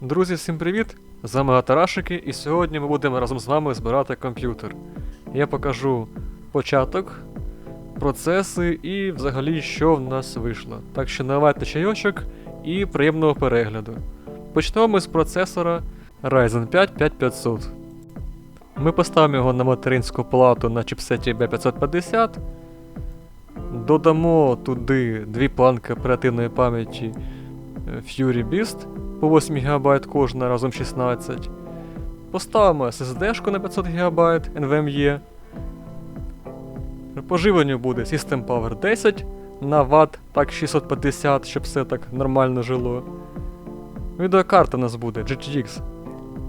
Друзі, всім привіт! З вами Гатарашики, і сьогодні ми будемо разом з вами збирати комп'ютер. Я покажу початок, процеси і взагалі що в нас вийшло. Так що наливайте чайочок і приємного перегляду. Почнемо ми з процесора Ryzen 5 5500. Ми поставимо його на материнську плату на чіпсеті B550. Додамо туди дві планки оперативної пам'яті е, Fury Beast по 8 ГБ кожна разом 16. Поставимо SSD на 500 ГБ NVMe. Поживленню буде System Power 10 на Вт, так 650, щоб все так нормально жило. Відеокарта у нас буде GTX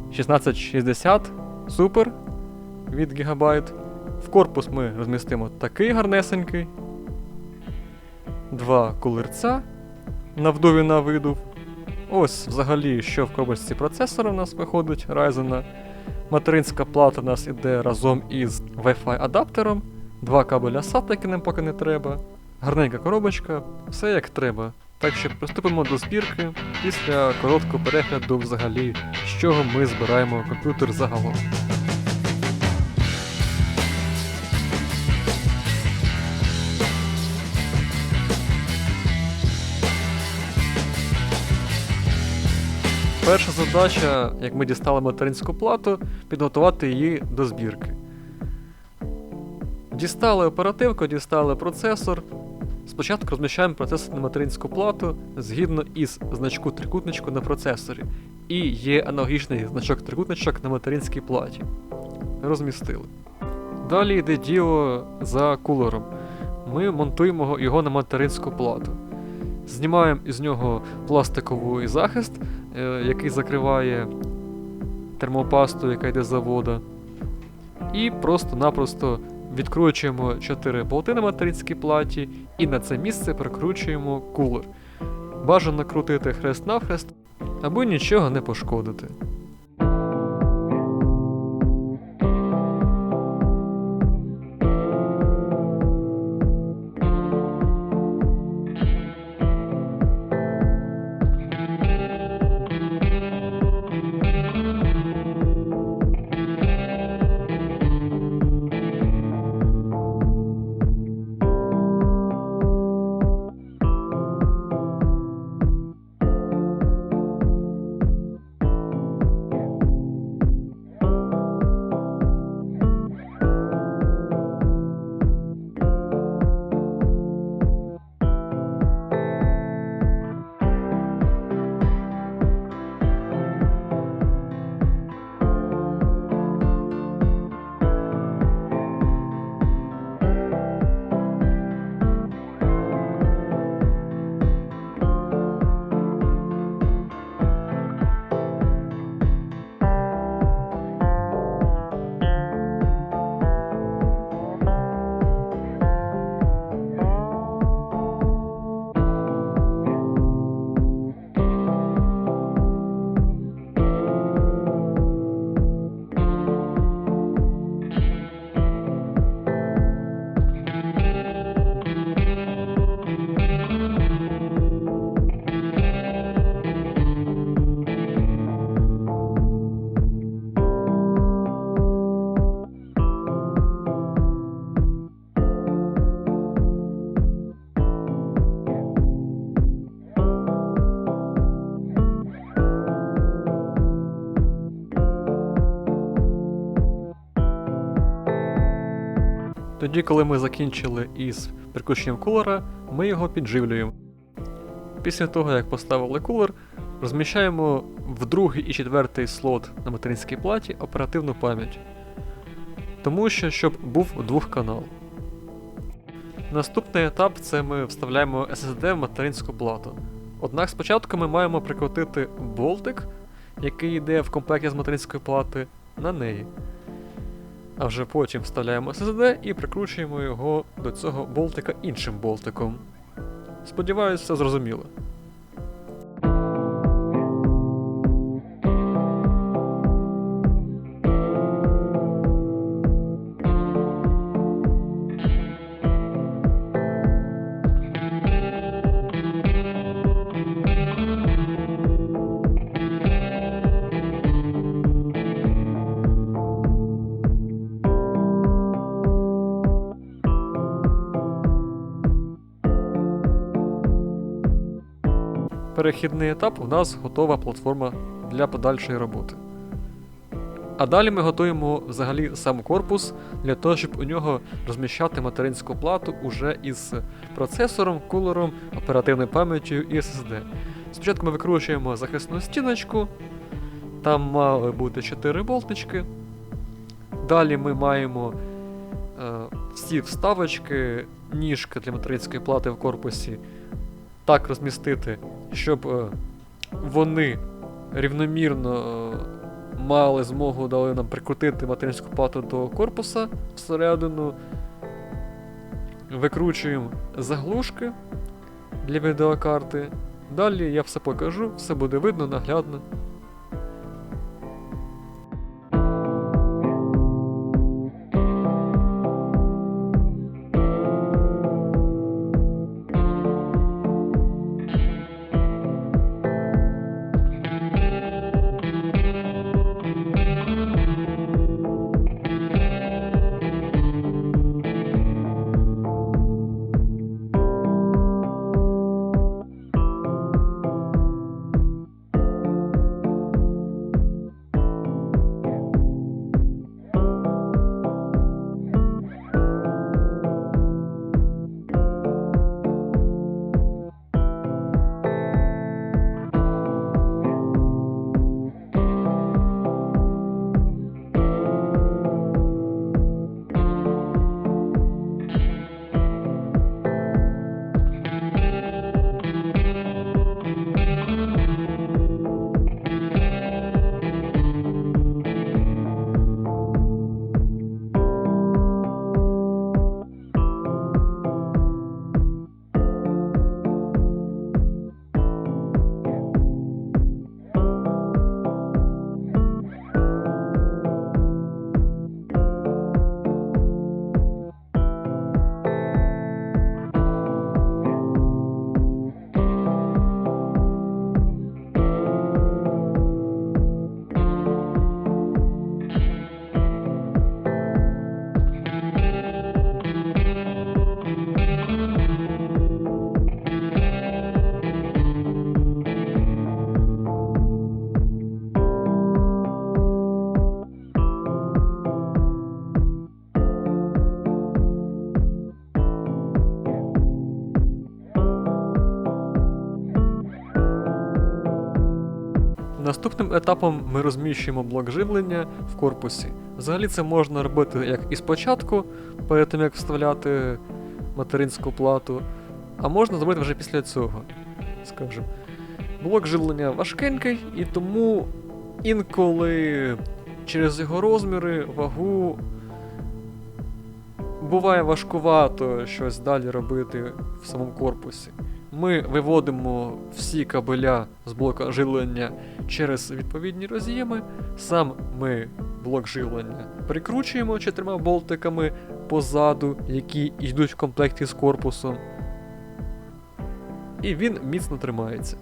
1660 Super від ГБ. В корпус ми розмістимо такий гарнесенький. Два кулерця на вдові на видув. Ось взагалі, що в коробочці процесора у нас виходить Ryzen. Материнська плата у нас іде разом із Wi-Fi адаптером, два кабеля SATA, які нам поки не треба, гарненька коробочка, все як треба. Так що приступимо до збірки після короткого перегляду взагалі, з чого ми збираємо комп'ютер загалом. Перша задача, як ми дістали материнську плату, підготувати її до збірки. Дістали оперативку, дістали процесор. Спочатку розміщаємо процесор на материнську плату згідно із значку трикутничку на процесорі. І є аналогічний значок трикутничок на материнській платі. Розмістили. Далі йде діло за кулером. Ми монтуємо його на материнську плату. Знімаємо із нього пластиковий захист, е, який закриває термопасту, яка йде з завода. І просто-напросто відкручуємо 4 болти на материнській платі і на це місце прикручуємо кулер. Бажано крутити хрест-навхрест, аби нічого не пошкодити. Тоді, коли ми закінчили із прикрученням кулера, ми його підживлюємо. Після того, як поставили кулер, розміщаємо в другий і четвертий слот на материнській платі оперативну пам'ять. Тому що щоб був двохканал. Наступний етап це ми вставляємо SSD в материнську плату. Однак спочатку ми маємо прикрутити болтик, який йде в комплекті з материнської плати, на неї. А вже потім вставляємо SSD і прикручуємо його до цього болтика іншим болтиком. Сподіваюсь, все зрозуміло. Перехідний етап, у нас готова платформа для подальшої роботи. А далі ми готуємо взагалі сам корпус для того, щоб у нього розміщати материнську плату уже із процесором, кулером, оперативною пам'яттю і SSD. Спочатку ми викручуємо захисну стіночку, там мали бути 4 болтички. Далі ми маємо е, всі вставочки, ніжки для материнської плати в корпусі так розмістити, щоб е, вони рівномірно е, мали змогу дали нам прикрутити материнську плату до корпуса всередину. Викручуємо заглушки для відеокарти. Далі я все покажу, все буде видно, наглядно. Наступним етапом ми розміщуємо блок живлення в корпусі. Взагалі це можна робити як і спочатку, перед тим як вставляти материнську плату, а можна зробити вже після цього. Скажем. Блок живлення важкенький, і тому інколи через його розміри, вагу буває важкувато щось далі робити в самому корпусі. Ми виводимо всі кабеля з блока живлення через відповідні роз'єми. Сам ми блок живлення прикручуємо чотирма болтиками позаду, які йдуть в комплекті з корпусом. І він міцно тримається.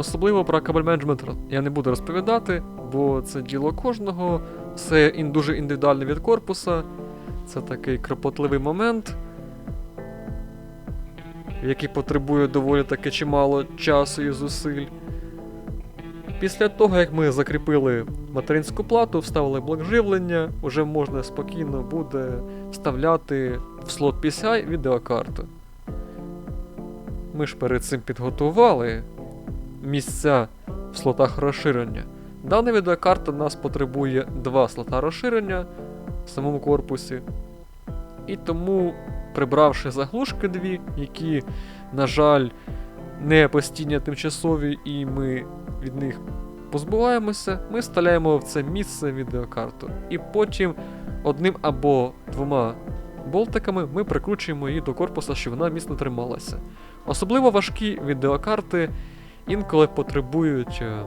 Особливо про кабель менеджмент я не буду розповідати, бо це діло кожного, все дуже індивідуально від корпуса. Це такий кропотливий момент, який потребує доволі таки чимало часу і зусиль. Після того, як ми закріпили материнську плату, вставили блок живлення, вже можна спокійно буде вставляти в слот PCI відеокарту. Ми ж перед цим підготували місця в слотах розширення. Дана відеокарта нас потребує два слота розширення в самому корпусі. І тому, прибравши заглушки дві, які, на жаль, не постійні а тимчасові, і ми від них позбуваємося, ми вставляємо в це місце відеокарту. І потім одним або двома болтиками ми прикручуємо її до корпуса, щоб вона міцно трималася. Особливо важкі відеокарти інколи потребують е,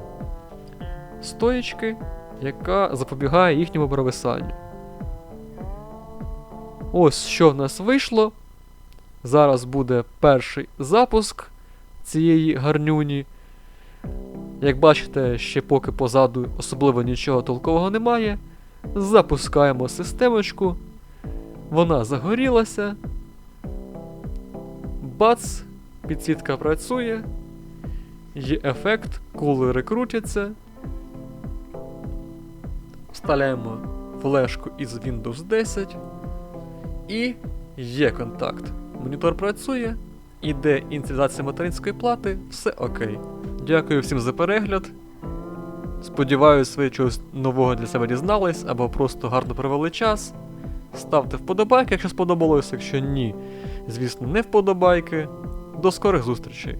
стоєчки, яка запобігає їхньому провисанню. Ось що в нас вийшло. Зараз буде перший запуск цієї гарнюні. Як бачите, ще поки позаду особливо нічого толкового немає. Запускаємо системочку. Вона загорілася. Бац! Підсвітка працює. Є ефект, кулери крутяться. Вставляємо флешку із Windows 10. І є контакт. Монітор працює, іде ініціалізація материнської плати, все окей. Дякую всім за перегляд. Сподіваюсь, ви чогось нового для себе дізнались або просто гарно провели час. Ставте вподобайки, якщо сподобалось, якщо ні, звісно, не вподобайки. До скорих зустрічей!